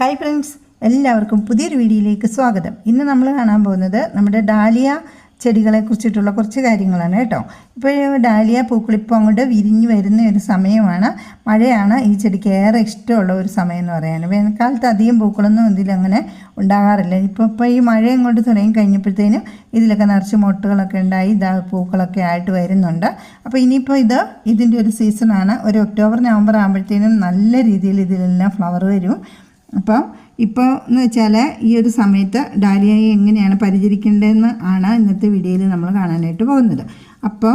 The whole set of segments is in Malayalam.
ഹായ് ഫ്രണ്ട്സ് എല്ലാവർക്കും പുതിയൊരു വീഡിയോയിലേക്ക് സ്വാഗതം. ഇന്ന് നമ്മൾ കാണാൻ പോകുന്നത് നമ്മുടെ ഡാലിയ ചെടികളെ കുറിച്ചിട്ടുള്ള കുറച്ച് കാര്യങ്ങളാണ് കേട്ടോ. ഇപ്പോൾ ഡാലിയ പൂക്കളിപ്പോൾ അങ്ങോട്ട് വിരിഞ്ഞ് വരുന്ന ഒരു സമയമാണ്. മഴയാണ്. ഈ ചെടിക്ക് ഏറെ ഇഷ്ടമുള്ള ഒരു സമയം എന്ന് പറയാൻ. വേനൽക്കാലത്ത് അധികം പൂക്കളൊന്നും ഇതിലങ്ങനെ ഉണ്ടാകാറില്ല. ഇപ്പോൾ ഇപ്പോൾ ഈ മഴ അങ്ങോട്ട് തുടങ്ങി കഴിഞ്ഞപ്പോഴത്തേനും ഇതിലൊക്കെ നിറച്ച് മൊട്ടുകളൊക്കെ ഉണ്ടായി ഇതാ പൂക്കളൊക്കെ ആയിട്ട് വരുന്നുണ്ട്. അപ്പോൾ ഇനിയിപ്പോൾ ഇത് ഇതിന്റെ ഒരു സീസണാണ് ഒരു ഒക്ടോബർ നവംബർ ആകുമ്പോഴത്തേനും നല്ല രീതിയിൽ ഇതിലെല്ലാം ഫ്ലവർ വരും. അപ്പോൾ ഇപ്പോൾ എന്ന് വെച്ചാൽ ഈ ഒരു സമയത്ത് ഡാലിയയെ എങ്ങനെയാണ് പരിചരിക്കേണ്ടതെന്ന് ആണ് ഇന്നത്തെ വീഡിയോയിൽ നമ്മൾ കാണാനായിട്ട് പോകുന്നത്. അപ്പോൾ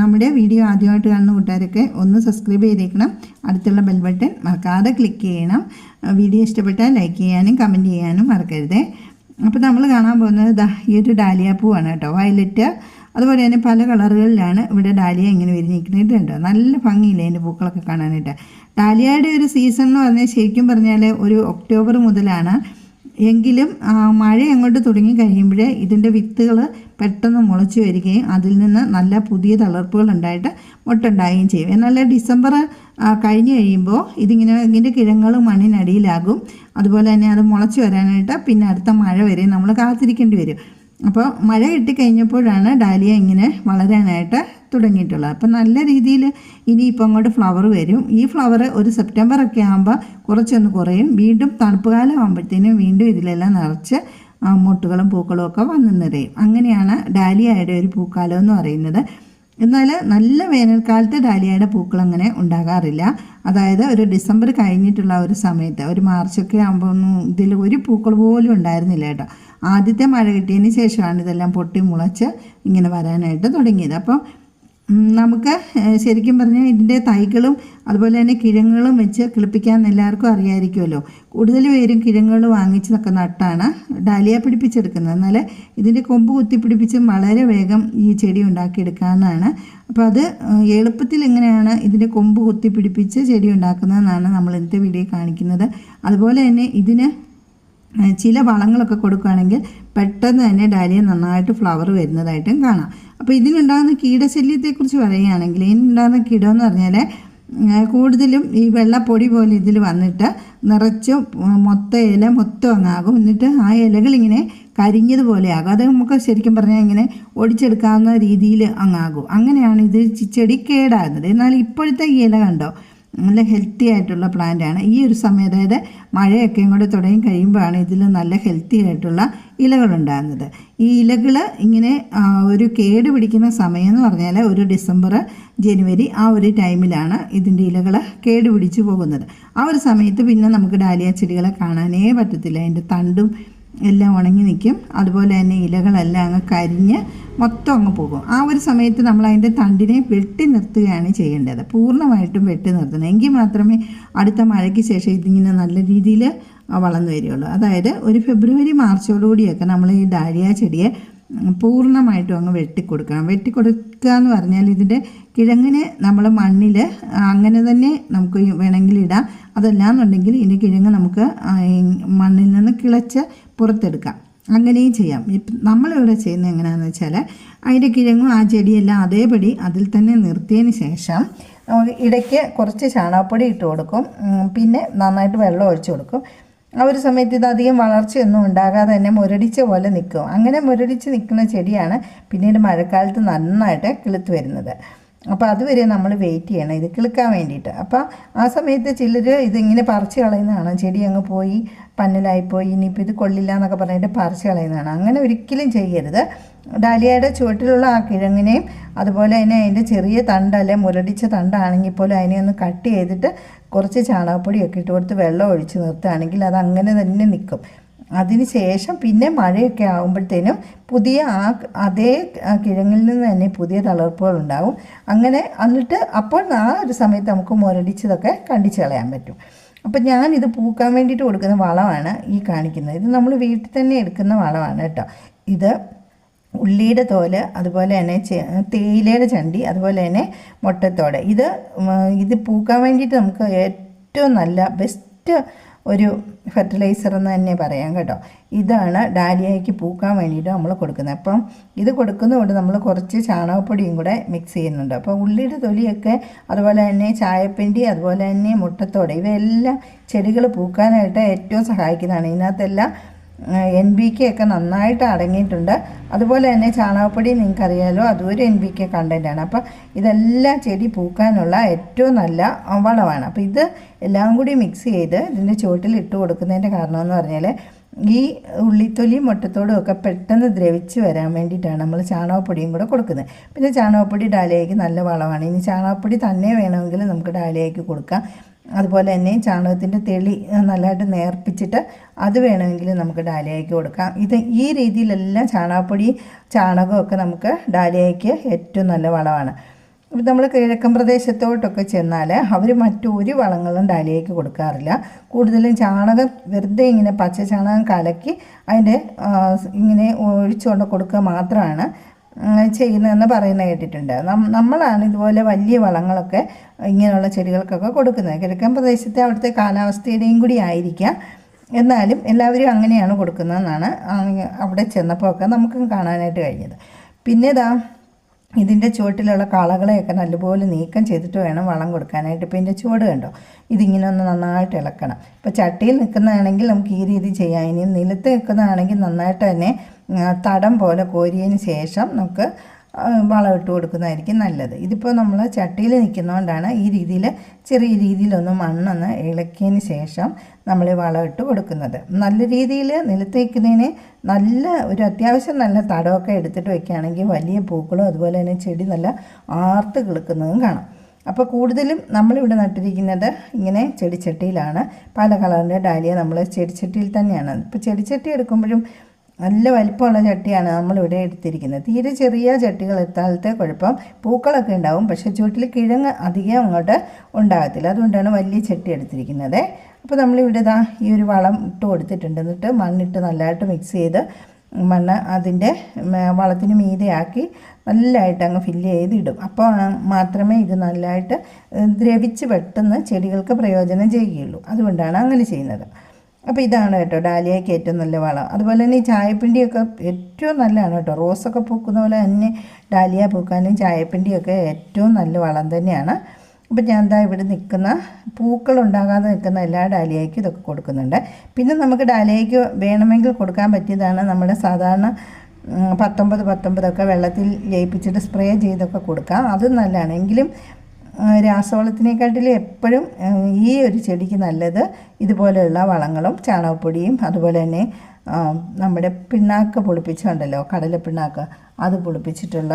നമ്മുടെ വീഡിയോ ആദ്യമായിട്ട് കാണുന്ന കൂട്ടുകാരൊക്കെ ഒന്ന് സബ്സ്ക്രൈബ് ചെയ്തേക്കണം. അടുത്തുള്ള ബെൽ ബട്ടൺ മറക്കാതെ ക്ലിക്ക് ചെയ്യണം. വീഡിയോ ഇഷ്ടപ്പെട്ടാൽ ലൈക്ക് ചെയ്യാനും കമന്റ് ചെയ്യാനും മറക്കരുതേ. അപ്പോൾ നമ്മൾ കാണാൻ പോകുന്നത് ദാ ഈ ഒരു ഡാലിയ പൂവാണ് കേട്ടോ. വയലറ്റ്. അതുപോലെ തന്നെ പല കളറുകളിലാണ് ഇവിടെ ഡാലിയ ഇങ്ങനെ വിരിഞ്ഞിരിക്കുന്നത് ഇത് കണ്ടോ? നല്ല ഭംഗിയില്ലേ അതിന്റെ പൂക്കളൊക്കെ കാണാനായിട്ട്. ഡാലിയയുടെ ഒരു സീസൺ എന്ന് പറഞ്ഞാൽ ശരിക്കും പറഞ്ഞാൽ ഒരു ഒക്ടോബർ മുതലാണ്. എങ്കിലും മഴ അങ്ങോട്ട് തുടങ്ങി കഴിയുമ്പോഴേ ഇതിന്റെ വിത്തുകൾ പെട്ടെന്ന് മുളച്ച് വരികയും അതിൽ നിന്ന് നല്ല പുതിയ തളർപ്പുകൾ ഉണ്ടായിട്ട് മുട്ടുണ്ടാവുകയും ചെയ്യും. എന്നാൽ ഡിസംബർ കഴിഞ്ഞ് കഴിയുമ്പോൾ ഇതിങ്ങനെ ഇതിന്റെ കിഴങ്ങൾ മണ്ണിനടിയിലാകും. അതുപോലെ തന്നെ അത് മുളച്ച് വരാനായിട്ട് പിന്നെ അടുത്ത മഴ വരെ നമ്മൾ കാത്തിരിക്കേണ്ടി വരും. അപ്പോൾ മഴ കിട്ടിക്കഴിഞ്ഞപ്പോഴാണ് ഡാലിയ ഇങ്ങനെ വളരാനായിട്ട് തുടങ്ങിയിട്ടുള്ളത്. അപ്പം നല്ല രീതിയിൽ ഇനിയിപ്പോൾ അങ്ങോട്ട് ഫ്ലവർ വരും. ഈ ഫ്ലവർ ഒരു സെപ്റ്റംബർ ഒക്കെ ആകുമ്പോൾ കുറച്ചൊന്ന് കുറയും. വീണ്ടും തണുപ്പ് കാലം ആകുമ്പോഴത്തേനും വീണ്ടും ഇതിലെല്ലാം നിറച്ച് മുട്ടുകളും പൂക്കളും ഒക്കെ വന്നു നിറയും. അങ്ങനെയാണ് ഡാലിയയുടെ ഒരു പൂക്കാലം എന്ന് പറയുന്നത്. എന്നാൽ നല്ല വേനൽക്കാലത്ത് ഡാലിയയുടെ പൂക്കൾ അങ്ങനെ ഉണ്ടാകാറില്ല. അതായത് ഒരു ഡിസംബർ കഴിഞ്ഞിട്ടുള്ള ഒരു സമയത്ത് ഒരു മാർച്ചൊക്കെ ആകുമ്പോൾ ഒന്നും ഇതിൽ ഒരു പൂക്കൾ പോലും ഉണ്ടായിരുന്നില്ല കേട്ടോ. ആദ്യത്തെ മഴ കിട്ടിയതിന് ശേഷമാണ് ഇതെല്ലാം പൊട്ടി മുളച്ച് ഇങ്ങനെ വരാനായിട്ട് തുടങ്ങിയത്. അപ്പം നമുക്ക് ശരിക്കും പറഞ്ഞാൽ ഇതിന്റെ തൈകളും അതുപോലെ തന്നെ കിഴങ്ങുകളും വെച്ച് കിളിപ്പിക്കാൻ എല്ലാവർക്കും അറിയാമായിരിക്കുമല്ലോ കൂടുതൽ പേരും കിഴങ്ങുകൾ വാങ്ങിച്ച് വാങ്ങിച്ചതൊക്കെ നട്ടാണ് ഡാലിയ പിടിപ്പിച്ചെടുക്കുന്നത്. എന്നാൽ ഇതിന്റെ കൊമ്പ് കുത്തിപ്പിടിപ്പിച്ച് വളരെ വേഗം ഈ ചെടി ഉണ്ടാക്കിയെടുക്കാവുന്നതാണ് അപ്പോൾ അത് എളുപ്പത്തിൽ എങ്ങനെയാണ് ഇതിന്റെ കൊമ്പ് കുത്തിപ്പിടിപ്പിച്ച് ചെടി ഉണ്ടാക്കുന്നതെന്നാണ് നമ്മൾ ഇന്നത്തെ വീഡിയോ കാണിക്കുന്നത്. അതുപോലെ തന്നെ ഇതിന് ചില വളങ്ങളൊക്കെ കൊടുക്കുകയാണെങ്കിൽ പെട്ടെന്ന് തന്നെ ഡാലിയ നന്നായിട്ട് ഫ്ലവർ വരുന്നതായിട്ടും കാണാം. അപ്പോൾ ഇതിനുണ്ടാകുന്ന കീടശല്യത്തെക്കുറിച്ച് പറയുകയാണെങ്കിൽ ഇതിനുണ്ടാകുന്ന കീടമെന്ന് പറഞ്ഞാൽ കൂടുതലും ഈ വെള്ളപ്പൊടി പോലെ ഇതിൽ വന്നിട്ട് നിറച്ച് മൊത്ത ഇല മൊത്തം അങ്ങാകും. എന്നിട്ട് ആ ഇലകളിങ്ങനെ കരിഞ്ഞതുപോലെ ആകും. അത് നമുക്ക് ശരിക്കും പറഞ്ഞാൽ ഇങ്ങനെ ഒടിച്ചെടുക്കാവുന്ന രീതിയിൽ അങ്ങാകും. അങ്ങനെയാണ് ഇത് ചെടി കേടാകുന്നത്. എന്നാൽ ഇപ്പോഴത്തെ ഇല കണ്ടോ? നല്ല ഹെൽത്തി ആയിട്ടുള്ള പ്ലാന്റ് ആണ്. ഈ ഒരു സമയം അതായത് മഴയൊക്കെ ഇങ്ങോട്ട് തുടങ്ങി കഴിയുമ്പോഴാണ് ഇതിൽ നല്ല ഹെൽത്തി ആയിട്ടുള്ള ഇലകൾ ഉണ്ടാകുന്നത്. ഈ ഇലകൾ ഇങ്ങനെ ഒരു കേട് പിടിക്കുന്ന സമയം എന്ന് പറഞ്ഞാൽ ഒരു ഡിസംബർ ജനുവരി ആ ഒരു ടൈമിലാണ് ഇതിന്റെ ഇലകൾ കേട് പിടിച്ചു പോകുന്നത്. ആ ഒരു സമയത്ത് പിന്നെ നമുക്ക് ഡാലിയ ചെടികളെ കാണാനേ പറ്റത്തില്ല. അതിന്റെ തണ്ടും എല്ലാം ഉണങ്ങി നിൽക്കും. അതുപോലെ തന്നെ ഇലകളെല്ലാം അങ്ങ് കരിഞ്ഞ് മൊത്തം അങ്ങ് പോകും. ആ ഒരു സമയത്ത് നമ്മൾ അതിന്റെ തണ്ടിനെ വെട്ടി നിർത്തുകയാണ് ചെയ്യേണ്ടത്. പൂർണമായിട്ടും വെട്ടി നിർത്തണം. എങ്കിൽ മാത്രമേ അടുത്ത മഴയ്ക്ക് ശേഷം ഇതിങ്ങനെ നല്ല രീതിയിൽ വളർന്നു വരികയുള്ളൂ. അതായത് ഒരു ഫെബ്രുവരി മാർച്ചോടുകൂടിയൊക്കെ നമ്മൾ ഈ ഡാലിയ ചെടിയെ പൂർണമായിട്ടും അങ്ങ് വെട്ടിക്കൊടുക്കണം. വെട്ടിക്കൊടുക്കുക എന്ന് പറഞ്ഞാൽ ഇതിന്റെ കിഴങ്ങിന് നമ്മൾ മണ്ണിൽ അങ്ങനെ തന്നെ നമുക്ക് വേണമെങ്കിൽ ഇടാം. അതല്ലാന്നുണ്ടെങ്കിൽ ഇതിന്റെ കിഴങ്ങ് നമുക്ക് മണ്ണിൽ നിന്ന് കിളച്ച് പുറത്തെടുക്കാം. അങ്ങനെയും ചെയ്യാം. ഇപ്പം നമ്മളിവിടെ ചെയ്യുന്നത് എങ്ങനെയാണെന്ന് വെച്ചാൽ അതിന്റെ കിഴങ്ങും ആ ചെടിയെല്ലാം അതേപടി അതിൽ തന്നെ നിർത്തിയതിന് ശേഷം ഇടയ്ക്ക് കുറച്ച് ചാണകപ്പൊടി ഇട്ട് കൊടുക്കും. പിന്നെ നന്നായിട്ട് വെള്ളം ഒഴിച്ചു കൊടുക്കും. ആ ഒരു സമയത്ത് ഇത് അധികം വളർച്ചയൊന്നും ഉണ്ടാകാതെ തന്നെ മുരടിച്ച പോലെ നിൽക്കും. അങ്ങനെ മുരടിച്ച് നിൽക്കുന്ന ചെടിയാണ് പിന്നീട് മഴക്കാലത്ത് നന്നായിട്ട് കിളുത്ത് വരുന്നത്. അപ്പോൾ അതുവരെ നമ്മൾ വെയിറ്റ് ചെയ്യണം. ഇത് കിളുക്കാൻ വേണ്ടിയിട്ട്. അപ്പോൾ ആ സമയത്ത് ചിലർ ഇതിങ്ങനെ പറിച്ച് കളയുന്നതാണ്. ചെടി അങ്ങ് പോയി പന്നലായിപ്പോയി ഇനിയിപ്പോൾ ഇത് കൊള്ളില്ല എന്നൊക്കെ പറഞ്ഞിട്ട് പറിച്ച് കളയുന്നതാണ്. അങ്ങനെ ഒരിക്കലും ചെയ്യരുത്. ഡാലിയയുടെ ചുവട്ടിലുള്ള ആ കിഴങ്ങിനെയും അതുപോലെ തന്നെ അതിന്റെ ചെറിയ തണ്ട് അല്ലെ മുരടിച്ച തണ്ടാണെങ്കിൽ പോലും അതിനെ ഒന്ന് കട്ട് ചെയ്തിട്ട് കുറച്ച് ചാണകപ്പൊടിയൊക്കെ ഇട്ട് കൊടുത്ത് വെള്ളം ഒഴിച്ച് നിർത്തുകയാണെങ്കിൽ അത് അങ്ങനെ തന്നെ നിൽക്കും. അതിന് ശേഷം പിന്നെ മഴയൊക്കെ ആകുമ്പോഴത്തേനും പുതിയ ആ അതേ കിഴങ്ങിൽ നിന്ന് തന്നെ പുതിയ തളർപ്പുകൾ ഉണ്ടാവും. അങ്ങനെ എന്നിട്ട് അപ്പോൾ ആ ഒരു സമയത്ത് നമുക്ക് മുരടിച്ചതൊക്കെ കണ്ടിച്ച് കളയാൻ പറ്റും. അപ്പം ഞാനിത് പൂക്കാൻ വേണ്ടിയിട്ട് കൊടുക്കുന്ന വളമാണ് ഈ കാണിക്കുന്നത്. ഇത് നമ്മൾ വീട്ടിൽ തന്നെ എടുക്കുന്ന വളമാണ് കേട്ടോ. ഇത് ഉള്ളിയുടെ തോൽ അതുപോലെ തന്നെ തേയിലയുടെ ചണ്ടി അതുപോലെ തന്നെ മുട്ടത്തോട്. ഇത് ഇത് പൂക്കാൻ വേണ്ടിയിട്ട് നമുക്ക് ഏറ്റവും നല്ല ബെസ്റ്റ് ഒരു ഫെർട്ടിലൈസർ എന്ന് തന്നെ പറയാം കേട്ടോ. ഇതാണ് ഡാലിയയ്ക്ക് പൂക്കാൻ വേണ്ടിയിട്ട് നമ്മൾ കൊടുക്കുന്നത്. അപ്പം ഇത് കൊടുക്കുന്നതുകൊണ്ട് നമ്മൾ കുറച്ച് ചാണകപ്പൊടിയും കൂടെ മിക്സ് ചെയ്യുന്നുണ്ട്. അപ്പോൾ ഉള്ളിയുടെ തൊലിയൊക്കെ അതുപോലെ തന്നെ ചായപ്പിണ്ടി അതുപോലെ തന്നെ മുട്ടത്തോടെ ഇവയെല്ലാം ചെടികൾ പൂക്കാനായിട്ട് ഏറ്റവും സഹായിക്കുന്നതാണ്. ഇതിനകത്തെല്ലാം എൻ ബി കെ ഒക്കെ നന്നായിട്ട് അടങ്ങിയിട്ടുണ്ട്. അതുപോലെ തന്നെ ചാണകപ്പൊടി നിങ്ങൾക്കറിയാലോ അതും ഒരു എൻ ബി കെ കണ്ടന്റാണ് അപ്പോൾ ഇതെല്ലാം ചെടി പൂക്കാനുള്ള ഏറ്റവും നല്ല വളമാണ്. അപ്പോൾ ഇത് എല്ലാം കൂടി മിക്സ് ചെയ്ത് ഇതിന്റെ ചുവട്ടിൽ ഇട്ട് കൊടുക്കുന്നതിന്റെ കാരണം എന്ന് പറഞ്ഞാൽ ഈ ഉള്ളിത്തൊലിയും മുട്ടത്തോടും ഒക്കെ പെട്ടെന്ന് ദ്രവിച്ച് വരാൻ വേണ്ടിയിട്ടാണ് നമ്മൾ ചാണകപ്പൊടിയും കൂടെ കൊടുക്കുന്നത്. പിന്നെ ചാണകപ്പൊടി ഡാലിയയ്ക്ക് നല്ല വളമാണ്. ഇനി ചാണകപ്പൊടി തന്നെ വേണമെങ്കിൽ നമുക്ക് ഡാലിയയ്ക്ക് കൊടുക്കാം. അതുപോലെ തന്നെ ചാണകത്തിന്റെ തെളി നല്ലതായിട്ട് നേർപ്പിച്ചിട്ട് അത് വേണമെങ്കിൽ നമുക്ക് ഡാലിയയ്ക്ക് കൊടുക്കാം. ഇത് ഈ രീതിയിലെല്ലാം ചാണകപ്പൊടി ചാണകമൊക്കെ നമുക്ക് ഡാലിയയ്ക്ക് ഏറ്റവും നല്ല വളമാണ്. ഇപ്പം നമ്മൾ കിഴക്കൻ പ്രദേശത്തോട്ടൊക്കെ ചെന്നാൽ അവർ മറ്റൊരു വളങ്ങളും ഡാലിയയ്ക്ക് കൊടുക്കാറില്ല. കൂടുതലും ചാണകം വെറുതെ ഇങ്ങനെ പച്ച ചാണകം കലക്കി അതിന്റെ ഇങ്ങനെ ഒഴിച്ചുകൊണ്ട് കൊടുക്കുക മാത്രമാണ്. ചെയ്യുന്നതെന്ന് പറയുന്നത് കേട്ടിട്ടുണ്ട്. നമ്മളാണ് ഇതുപോലെ വലിയ വളങ്ങളൊക്കെ ഇങ്ങനെയുള്ള ചെടികൾക്കൊക്കെ കൊടുക്കുന്നത്. കിഴക്കൻ പ്രദേശത്തെ അവിടുത്തെ കാലാവസ്ഥയുടെയും കൂടി ആയിരിക്കാം. എന്നാലും എല്ലാവരും അങ്ങനെയാണ് കൊടുക്കുന്നതെന്നാണ് അവിടെ ചെന്നപ്പോൾ ഒക്കെ നമുക്ക് കാണാനായിട്ട് കഴിഞ്ഞത്. പിന്നെ ഇതാ ഇതിന്റെ ചുവട്ടിലുള്ള കളകളെയൊക്കെ നല്ലപോലെ നീക്കം ചെയ്തിട്ട് വേണം വളം കൊടുക്കാനായിട്ട്. ഇപ്പോൾ ഇതിന്റെ ചുവട് കണ്ടോ? ഇതിങ്ങനെ ഒന്ന് നന്നായിട്ട് ഇളക്കണം. ഇപ്പോൾ ചട്ടിയിൽ നിൽക്കുന്നതാണെങ്കിൽ നമുക്ക് ഈ രീതി ചെയ്യാം. ഇനി നിലത്ത് നിൽക്കുന്നതാണെങ്കിൽ നന്നായിട്ട് തന്നെ തടം പോലെ കോരിയതിന് ശേഷം നമുക്ക് വളമിട്ട് കൊടുക്കുന്നതായിരിക്കും നല്ലത്. ഇതിപ്പോൾ നമ്മൾ ചട്ടിയിൽ നിൽക്കുന്നതുകൊണ്ടാണ് ഈ രീതിയിൽ ചെറിയ രീതിയിലൊന്ന് മണ്ണൊന്ന് ഇളക്കിയതിന് ശേഷം നമ്മൾ വളമിട്ട് കൊടുക്കുന്നത്. നല്ല രീതിയിൽ നിലത്ത് വയ്ക്കുന്നതിന് നല്ല ഒരു അത്യാവശ്യം നല്ല തടമൊക്കെ എടുത്തിട്ട് വയ്ക്കുകയാണെങ്കിൽ വലിയ പൂക്കളും അതുപോലെ തന്നെ ചെടി നല്ല ആർത്ത് കിളുക്കുന്നതും കാണാം. അപ്പോൾ കൂടുതലും നമ്മളിവിടെ നട്ടിരിക്കുന്നത് ഇങ്ങനെ ചെടിച്ചട്ടിയിലാണ്. പല കളറിന്റെ ഡാലിയ നമ്മൾ ചെടിച്ചട്ടിയിൽ തന്നെയാണ്. ഇപ്പോൾ ചെടിച്ചട്ടി എടുക്കുമ്പോഴും നല്ല വലിപ്പമുള്ള ചട്ടിയാണ് നമ്മളിവിടെ എടുത്തിരിക്കുന്നത്. തീരെ ചെറിയ ചട്ടികൾ എത്താലത്തെ കുഴപ്പം. പൂക്കളൊക്കെ ഉണ്ടാവും. പക്ഷേ ചുവട്ടിൽ കിഴങ്ങ് അധികം അങ്ങോട്ട് ഉണ്ടാകത്തില്ല. അതുകൊണ്ടാണ് വലിയ ചട്ടി എടുത്തിരിക്കുന്നത്. അപ്പോൾ നമ്മളിവിടെ ഇതാ ഈ ഒരു വളം ഇട്ട് കൊടുത്തിട്ടുണ്ട്. എന്നിട്ട് മണ്ണിട്ട് നല്ലതായിട്ട് മിക്സ് ചെയ്ത് മണ്ണ് അതിന്റെ വളത്തിന് മീതെയാക്കി നല്ലതായിട്ട് അങ്ങ് ഫില്ല് ചെയ്ത് ഇടും അപ്പോൾ മാത്രമേ ഇത് നല്ലതായിട്ട് ദ്രവിച്ച് പെട്ടെന്ന് ചെടികൾക്ക് പ്രയോജനം ചെയ്യുകയുള്ളൂ. അതുകൊണ്ടാണ് അങ്ങനെ ചെയ്യുന്നത്. അപ്പോൾ ഇതാണ് കേട്ടോ ഡാലിയയ്ക്ക് ഏറ്റവും നല്ല വളം. അതുപോലെ തന്നെ ഈ ചായപ്പിണ്ടിയൊക്കെ ഏറ്റവും നല്ലതാണ് കേട്ടോ. റോസൊക്കെ പൂക്കുന്ന പോലെ തന്നെ ഡാലിയ പൂക്കാനും ചായപ്പിണ്ടിയൊക്കെ ഏറ്റവും നല്ല വളം തന്നെയാണ്. അപ്പോൾ ഞാൻ എന്താ ഇവിടെ നിൽക്കുന്ന പൂക്കൾ ഉണ്ടാകാതെ നിൽക്കുന്ന എല്ലാ ഡാലിയയ്ക്കും ഇതൊക്കെ കൊടുക്കുന്നുണ്ട്. പിന്നെ നമുക്ക് ഡാലിയയ്ക്ക് വേണമെങ്കിൽ കൊടുക്കാൻ പറ്റിയതാണ് നമ്മുടെ സാധാരണ പത്തൊമ്പത് പത്തൊമ്പതൊക്കെ വെള്ളത്തിൽ ലയിപ്പിച്ചിട്ട് സ്പ്രേ ചെയ്തൊക്കെ കൊടുക്കാം. അത് നല്ലതാണ്. എങ്കിലും രാസവളത്തിനെക്കാട്ടിലും എപ്പോഴും ഈ ഒരു ചെടിക്ക് നല്ലത് ഇതുപോലെയുള്ള വളങ്ങളും ചാണകപ്പൊടിയും അതുപോലെ തന്നെ നമ്മുടെ പിണ്ണാക്ക് പൊളിപ്പിച്ചുണ്ടല്ലോ കടല പിണ്ണാക്ക് അത് പൊളിപ്പിച്ചിട്ടുള്ള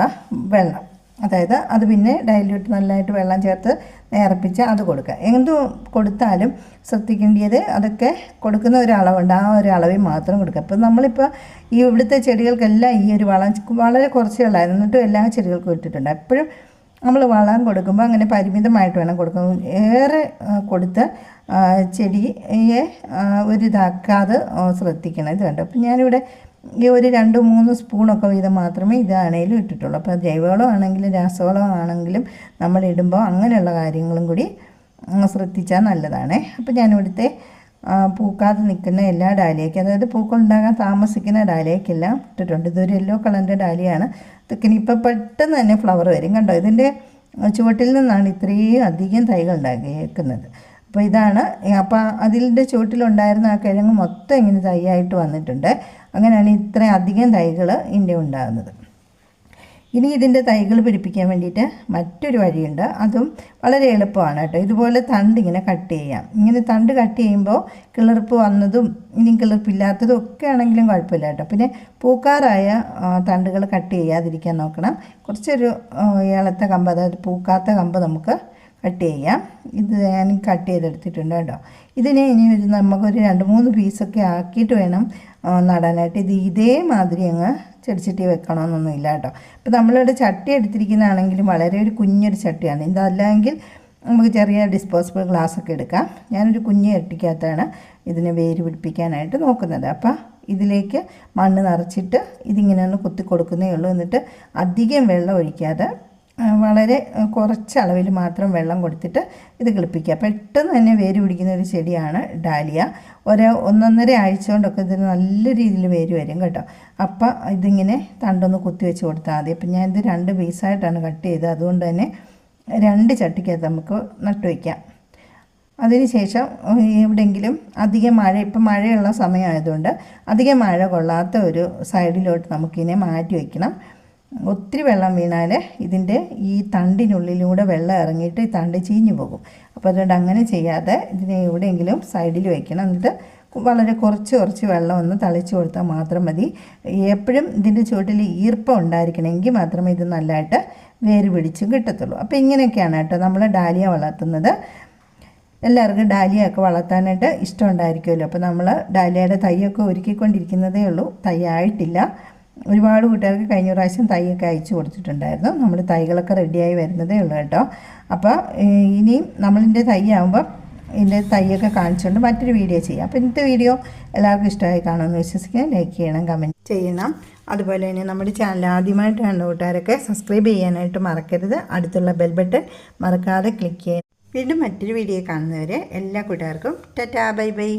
വെള്ളം. അതായത് അത് പിന്നെ ഡൈല്യൂട്ട് നല്ലതായിട്ട് വെള്ളം ചേർത്ത് നേർപ്പിച്ച് അത് കൊടുക്കുക. എന്തു കൊടുത്താലും ശ്രദ്ധിക്കേണ്ടത് അതൊക്കെ കൊടുക്കുന്ന ഒരളവുണ്ട് ആ ഒരു അളവിൽ മാത്രം കൊടുക്കുക. അപ്പം നമ്മളിപ്പോൾ ഈ ഇവിടുത്തെ ചെടികൾക്കെല്ലാം ഈ ഒരു വളം വളരെ കുറച്ചേ ഉള്ളായിരുന്നു. എന്നിട്ടും എല്ലാ ചെടികൾക്കും ഇട്ടിട്ടുണ്ട്. എപ്പോഴും നമ്മൾ വളം കൊടുക്കുമ്പോൾ അങ്ങനെ പരിമിതമായിട്ട് വേണം കൊടുക്കും ഏറെ കൊടുത്ത് ചെടിയെ ഒരിതാക്കാതെ ശ്രദ്ധിക്കണം. ഇത് കണ്ടോ? അപ്പം ഞാനിവിടെ ഈ ഒരു രണ്ട് മൂന്ന് സ്പൂണൊക്കെ വീതം മാത്രമേ ഇതാണേലും ഇട്ടിട്ടുള്ളൂ. അപ്പോൾ ജൈവവളം ആണെങ്കിലും രാസവളം ആണെങ്കിലും നമ്മൾ ഇടുമ്പോൾ അങ്ങനെയുള്ള കാര്യങ്ങളും കൂടി ശ്രദ്ധിച്ചാൽ നല്ലതാണേ. അപ്പോൾ ഞാനിവിടുത്തെ പൂക്കാതെ നിൽക്കുന്ന എല്ലാ ഡാലിയയ്ക്കും അതായത് പൂക്കളുണ്ടാകാൻ താമസിക്കുന്ന ഡാലിയയ്ക്കെല്ലാം ഇട്ടിട്ടുണ്ട്. ഇതൊരു യെല്ലോ കളറിന്റെ ഡാലിയാണ്. ഇതൊക്കെ ഇപ്പം പെട്ടെന്ന് തന്നെ ഫ്ലവർ വരും. കണ്ടോ? ഇതിന്റെ ചുവട്ടിൽ നിന്നാണ് ഇത്രയും അധികം തൈകൾ ഉണ്ടാക്കിയേക്കുന്നത് അപ്പോൾ ഇതാണ് അപ്പോൾ അതിന്റെ ചുവട്ടിലുണ്ടായിരുന്ന ആ കിഴങ്ങ് മൊത്തം ഇങ്ങനെ തൈയായിട്ട് വന്നിട്ടുണ്ട്. അങ്ങനെയാണ് ഇത്രയും അധികം തൈകൾ ഇതിന്റെ ഉണ്ടാകുന്നത്. ഇനി ഇതിന്റെ തൈകൾ പിടിപ്പിക്കാൻ വേണ്ടിയിട്ട് മറ്റൊരു വഴിയുണ്ട്. അതും വളരെ എളുപ്പമാണ് കേട്ടോ. ഇതുപോലെ തണ്ട് ഇങ്ങനെ കട്ട് ചെയ്യാം. ഇങ്ങനെ തണ്ട് കട്ട് ചെയ്യുമ്പോൾ കിളിർപ്പ് വന്നതും ഇനി കിളിർപ്പില്ലാത്തതും ഒക്കെ ആണെങ്കിലും കുഴപ്പമില്ല കേട്ടോ. പിന്നെ പൂക്കാറായ തണ്ടുകൾ കട്ട് ചെയ്യാതിരിക്കാൻ നോക്കണം. കുറച്ചൊരു ഏളത്തെ കമ്പ് അതായത് പൂക്കാത്ത കമ്പ് നമുക്ക് കട്ട് ചെയ്യാം. ഇത് ഞാൻ കട്ട് ചെയ്തെടുത്തിട്ടുണ്ട് കേട്ടോ. ഇതിനെ ഇനി ഒരു നമുക്കൊരു രണ്ട് മൂന്ന് പീസൊക്കെ ആക്കിയിട്ട് വേണം നടാനായിട്ട്. ഇത് ഇതേമാതിരി അങ്ങ് ചെടിച്ചട്ടി വെക്കണമെന്നൊന്നുമില്ല കേട്ടോ. ഇപ്പോൾ നമ്മളിവിടെ ചട്ടി എടുത്തിരിക്കുന്നതാണെങ്കിലും വളരെ ഒരു കുഞ്ഞൊരു ചട്ടിയാണ്. ഇതല്ലെങ്കിൽ നമുക്ക് ചെറിയ ഡിസ്പോസിബിൾ ഗ്ലാസ് ഒക്കെ എടുക്കാം. ഞാനൊരു കുഞ്ഞ് ചട്ടിക്കകത്താണ് ഇതിനെ വേര് പിടിപ്പിക്കാനായിട്ട് നോക്കുന്നത്. അപ്പോൾ ഇതിലേക്ക് മണ്ണ് നിറച്ചിട്ട് ഇതിങ്ങനെ ഒന്ന് കുത്തി കൊടുക്കുന്നേ ഉള്ളൂ. എന്നിട്ട് അധികം വെള്ളം ഒഴിക്കാതെ വളരെ കുറച്ചളവിൽ മാത്രം വെള്ളം കൊടുത്തിട്ട് ഇത് കിളിപ്പിക്കുക. പെട്ടെന്ന് തന്നെ വേര് പിടിക്കുന്ന ഒരു ചെടിയാണ് ഡാലിയ. ഒരു ഒന്നൊന്നര ആഴ്ച കൊണ്ടൊക്കെ ഇതിന് നല്ല രീതിയിൽ വേര് വരും കേട്ടോ. അപ്പം ഇതിങ്ങനെ തണ്ടൊന്ന് കുത്തി വെച്ച് കൊടുത്താൽ മതി. അപ്പം ഞാനിത് രണ്ട് പീസായിട്ടാണ് കട്ട് ചെയ്തത്. അതുകൊണ്ട് തന്നെ രണ്ട് ചട്ടിക്കകത്ത് നമുക്ക് നട്ടു വയ്ക്കാം. അതിനുശേഷം എവിടെയെങ്കിലും അധികം മഴ ഇപ്പം മഴയുള്ള സമയമായതുകൊണ്ട് അധികം മഴ കൊള്ളാത്ത ഒരു സൈഡിലോട്ട് നമുക്കിനെ മാറ്റി വയ്ക്കണം. ഒത്തിരി വെള്ളം വീണാൽ ഇതിന്റെ ഈ തണ്ടിനുള്ളിലൂടെ വെള്ളം ഇറങ്ങിയിട്ട് ഈ തണ്ട് ചീഞ്ഞു പോകും. അപ്പോൾ അതുകൊണ്ട് അങ്ങനെ ചെയ്യാതെ ഇതിനെ എവിടെയെങ്കിലും സൈഡിൽ വയ്ക്കണം എന്നിട്ട് വളരെ കുറച്ച് കുറച്ച് വെള്ളം ഒന്ന് തളിച്ചു കൊടുത്താൽ മാത്രം മതി. എപ്പോഴും ഇതിന്റെ ചുവട്ടിൽ ഈർപ്പം ഉണ്ടായിരിക്കണമെങ്കിൽ മാത്രമേ ഇത് നല്ലതായിട്ട് വേര് പിടിച്ചും കിട്ടത്തുള്ളൂ. അപ്പോൾ ഇങ്ങനെയൊക്കെയാണ് കേട്ടോ നമ്മൾ ഡാലിയ വളർത്തുന്നത്. എല്ലാവർക്കും ഡാലിയ ഒക്കെ വളർത്താനായിട്ട് ഇഷ്ടമുണ്ടായിരിക്കുമല്ലോ അപ്പോൾ നമ്മൾ ഡാലിയയുടെ തൈയൊക്കെ ഒരുക്കിക്കൊണ്ടിരിക്കുന്നതേ ഉള്ളൂ. തൈ ആയിട്ടില്ല. ഒരുപാട് കുട്ടികൾക്ക് കഴിഞ്ഞ പ്രാവശ്യം തൈയൊക്കെ അയച്ചു കൊടുത്തിട്ടുണ്ടായിരുന്നു. നമ്മൾ തൈകളൊക്കെ റെഡിയായി വരുന്നതേ ഉള്ളൂ കേട്ടോ. അപ്പോൾ ഇനിയും നമ്മളിന്റെ തൈ ആകുമ്പോൾ ഇതിന്റെ തൈയൊക്കെ കാണിച്ചുകൊണ്ട് മറ്റൊരു വീഡിയോ ചെയ്യാം. അപ്പോൾ ഇന്നത്തെ വീഡിയോ എല്ലാവർക്കും ഇഷ്ടമായി കാണുമെന്ന് വിശ്വസിക്കുക ലൈക്ക് ചെയ്യണം കമന്റ് ചെയ്യണം. അതുപോലെ തന്നെ നമ്മുടെ ചാനൽ ആദ്യമായിട്ട് കണ്ട കൂട്ടുകാരൊക്കെ സബ്സ്ക്രൈബ് ചെയ്യാനായിട്ട് മറക്കരുത്. അടുത്തുള്ള ബെൽ ബട്ടൺ മറക്കാതെ ക്ലിക്ക് ചെയ്യണം. വീണ്ടും മറ്റൊരു വീഡിയോ കാണുന്നവരെ എല്ലാ കൂട്ടുകാർക്കും ടാറ്റാ ബൈ ബൈ.